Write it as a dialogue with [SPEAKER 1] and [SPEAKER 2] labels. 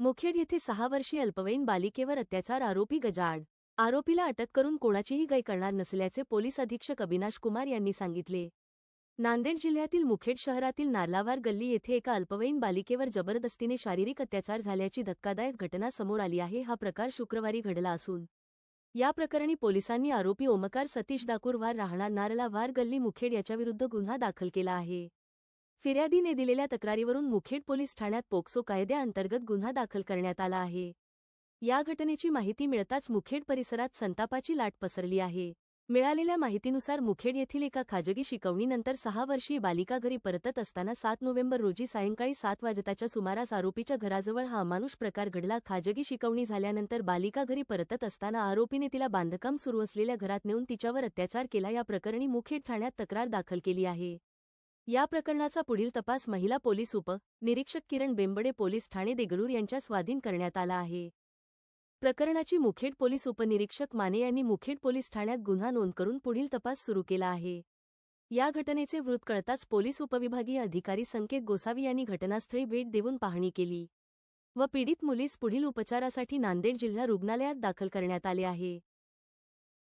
[SPEAKER 1] मुखेड येथे सहा वर्षीय अल्पवयीन बालिकेवर अत्याचार आरोपी गजाआड. आरोपीला अटक करून कोणाचीही गय करणार नसल्याचे पोलीस अधीक्षक अविनाश कुमार यांनी सांगितले. नांदेड जिल्ह्यातील मुखेड शहरातील नार्लावार गल्ली येथे एका अल्पवयीन बालिकेवर जबरदस्तीने शारीरिक अत्याचार झाल्याची धक्कादायक घटना समोर आली आहे हा प्रकार शुक्रवारी घडला असून. या प्रकरणी पोलिसांनी आरोपी ओमकार सतीश डाकूरवार राहणार नारला वार गल्ली मुखेड याच्याविरुद्ध गुन्हा दाखल केला आहे. फिर्यादीने दिलेल्या तक्रारीवरून मुखेड पोलीस ठाण्यात पोक्सो कायद्याअंतर्गत गुन्हा दाखल करण्यात आला आहे. या घटनेची माहिती मिळताच मुखेड परिसरात संतापाची लाट पसरली आहे. मिळालेल्या माहितीनुसार मुखेड येथील एका खाजगी शिकवणीनंतर सहा वर्षीय बालिका घरी परतत असताना सात नोव्हेंबर रोजी सायंकाळी सात वाजताच्या सुमारास आरोपीच्या घराजवळ हा अमानुष प्रकार घडला. खाजगी शिकवणी झाल्यानंतर बालिका घरी परतत असताना आरोपीने तिला बांधकाम सुरू असलेल्या घरात नेऊन तिच्यावर अत्याचार केला. या प्रकरणी मुखेड ठाण्यात तक्रार दाखल केली आहे. या प्रकरणाचा पुढील तपास महिला पोलीस उप. निरीक्षक किरण बेंबडे पोलीस ठाणे देगलूर यांच्या स्वाधीन करण्यात आला आहे. प्रकरणाची मुखेड पोलीस उपनिरीक्षक माने यांनी मुखेड पोलीस ठाण्यात गुन्हा नोंद करून पुढील तपास सुरू केला आहे. या घटनेचे वृत्त कळताच पोलीस उपविभागीय अधिकारी संकेत गोसावी यांनी घटनास्थळी भेट देऊन पाहणी केली व पीडित मुलीस पुढील उपचारासाठी नांदेड जिल्हा रुग्णालयात दाखल करण्यात आले आहे.